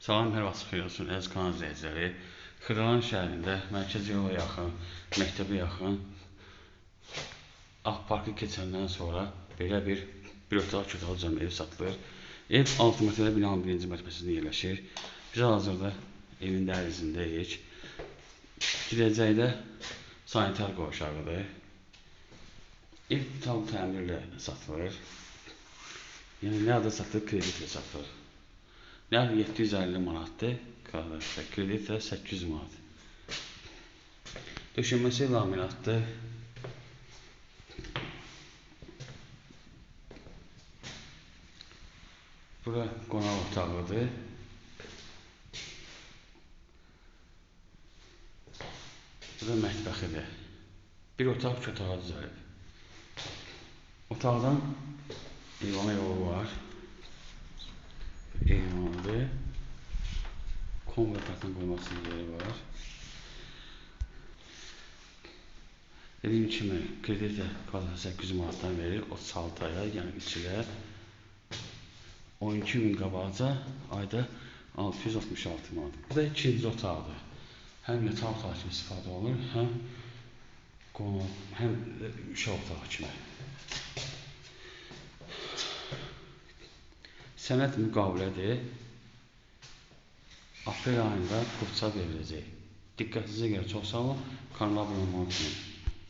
Salam, hər vaxt xeyir olsun əziz kanal izləyiciləri. Xırdalan şəhərində mərkəzi yola yaxın, məktəbə yaxın Ağ parkı keçəndən sonra belə bir bir otaq iki otaqlı cəmi ev satılır. Ev 6 mərtəbəli binanın birinci mərtəbəsində yerləşir. Biz hazırda evin dəhlizindəyik. Girəcəkdə sanitar qovşağıdır. Ev tam təmirlə satılır. Yəni nə adı satılır, kreditlə satılır. Nəqd 750 manatdır kvadratda, kredit də 800 manat. Döşənməsi laminatdır. Bura qonaq otağıdır. Bu da mətbəxidir. Bir otaq, iki otağa düzəlib. Otaqdan eyvana yolu var. Qoymasının yeri var. Dediyim kimi, kredit də kvadrat 800 manatdan verir, 36 aya, yəni 3 ilə 12 min qabaqca ayda 666 manat. Bu da ikinci otaqdır. Həm yataq otağı kimi istifadə olunur, həm qonaq, həm uşaq otağı kimi. Sənəd müqavilədir. Aprel ayında Qubçaq veriləcək. Diqqətinizə görə çox sağ olun. Kanala abunə olmağı unutmayın.